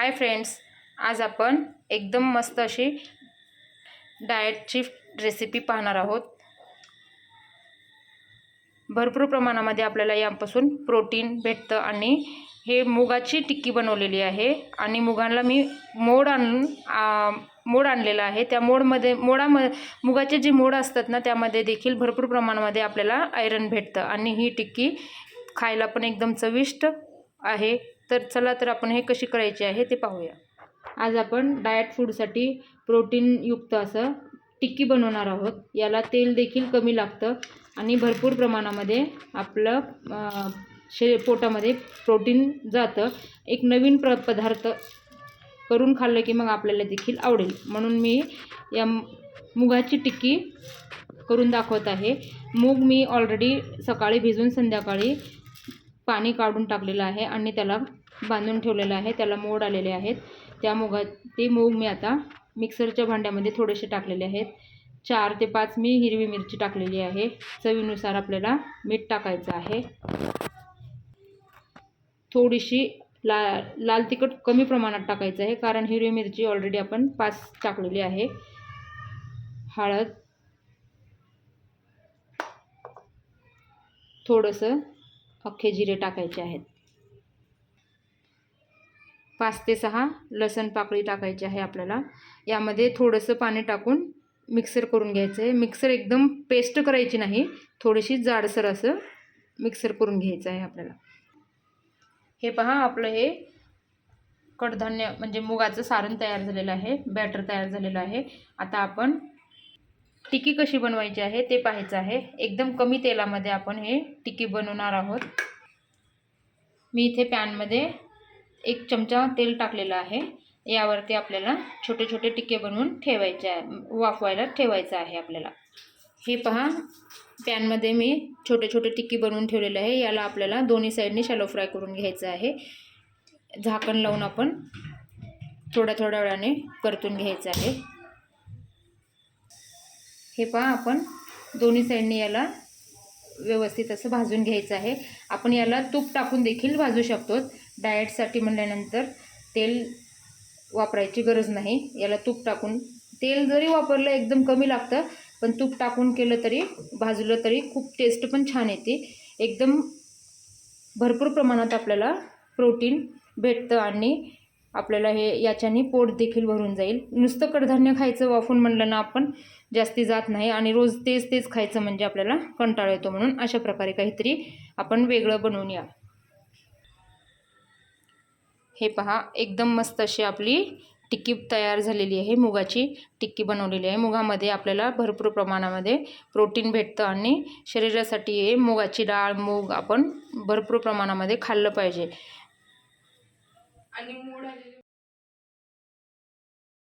Hi friends आज आपण एकदम मस्त अशी डाएटची रेसिपी पाहणार आहोत. भरपूर प्रमाणामध्ये आपल्याला यापासून प्रोटीन भेटतं आणि हे मुगाची टिक्की बनवलेली आहे. आणि मुगांना मी मोड आणून मोड आणलेला आहे. त्या मोडमध्ये मोडामध्ये मुगाचे जे मोड असतात ना त्यामध्ये देखील भरपूर प्रमाणामध्ये आपल्याला आयरन भेटतं. आणि ही टिक्की खायला पण एकदम चविष्ट आहे. तर चला तर आपण हे कशी करायची आहे ते पाहूया. आज आपण डाएट फूडसाठी प्रोटीनयुक्त असं टिक्की बनवणार आहोत. याला तेल देखील कमी लागतं आणि भरपूर प्रमाणामध्ये आपलं शे पोटामध्ये प्रोटीन जातं. एक नवीन प्र पदार्थ करून खाल्लं की मग आपल्याला देखील आवडेल. म्हणून मी या मुगाची टिक्की करून दाखवत आहे. मूग मी ऑलरेडी सकाळी भिजून संध्याकाळी पाणी काढून टाकलेलं आहे आणि त्याला बांधून ठेवलेलं आहे. त्याला मोड आलेले आहेत. त्या मुगा ते मूग मी आता मिक्सरच्या भांड्यामध्ये थोडेसे टाकलेले आहेत. चार ते पाच मी हिरवी मिरची टाकलेली आहे. चवीनुसार आपल्याला मीठ टाकायचं आहे. थोडीशी ला लाल तिखट कमी प्रमाणात टाकायचं आहे. कारण हिरवी मिरची ऑलरेडी आपण पाच टाकलेली आहे. हळद थोडंसं अख्खे जिरे टाकायचे आहेत. पाच ते सहा लसण पाकळी टाकायची आहे आपल्याला. यामध्ये थोडंसं पाणी टाकून मिक्सर करून घ्यायचं आहे मिक्सर एकदम पेस्ट करायची नाही थोडीशी जाडसर असं मिक्सर करून घ्यायचं आहे आपल्याला. हे पहा आपलं हे कडधान्य म्हणजे मुगाचं सारण तयार झालेलं आहे बॅटर तयार झालेलं आहे. आता आपण टिक्की कशी बनवायची आहे ते पाहायचं आहे. एकदम कमी तेलामध्ये आपण हे टिक्की बनवणार आहोत. मी इथे पॅनमध्ये एक चमचा तेल टाकलेलं आहे. यावरती आपल्याला छोटे छोटे टिक्के बनवून ठेवायचे आहे. वाफवायला ठेवायचं आहे आपल्याला. हे पहा पॅनमध्ये मी छोटे छोटे टिक्की बनवून ठेवलेले आहे. याला आपल्याला दोन्ही साईडने शॅलो फ्राय करून घ्यायचं आहे. झाकण लावून आपण थोड्या थोड्या वेळाने परतून घ्यायचं आहे. हे पहा आपण दोन्ही साईडने याला व्यवस्थित असं भाजून घ्यायचं आहे. आपण याला तूप टाकून देखील भाजू शकतो. डाएटसाठी म्हणल्यानंतर तेल वापरायची गरज नाही. याला तूप टाकून तेल जरी वापरलं एकदम कमी लागतं पण तूप टाकून केलं तरी भाजलं तरी खूप टेस्ट पण छान येते. एकदम भरपूर प्रमाणात आपल्याला प्रोटीन भेटतं आणि आपल्याला हे याच्याने पोट देखील भरून जाईल. नुसतं कडधान्य खायचं वाफून म्हणलं ना आपण जास्ती जात नाही. आणि रोज तेच तेच खायचं म्हणजे आपल्याला कंटाळा येतो म्हणून अशा प्रकारे काहीतरी आपण वेगळं बनवून या. हे पहा एकदम मस्त अशी आपली टिक्की तयार झालेली आहे मुगाची टिक्की बनवलेली आहे. मुगामध्ये आपल्याला भरपूर प्रमाणामध्ये प्रोटीन भेटतं आणि शरीरासाठी हे मुगाची डाळ मूग आपण भरपूर प्रमाणामध्ये खाल्लं पाहिजे. आणि मूड आलेले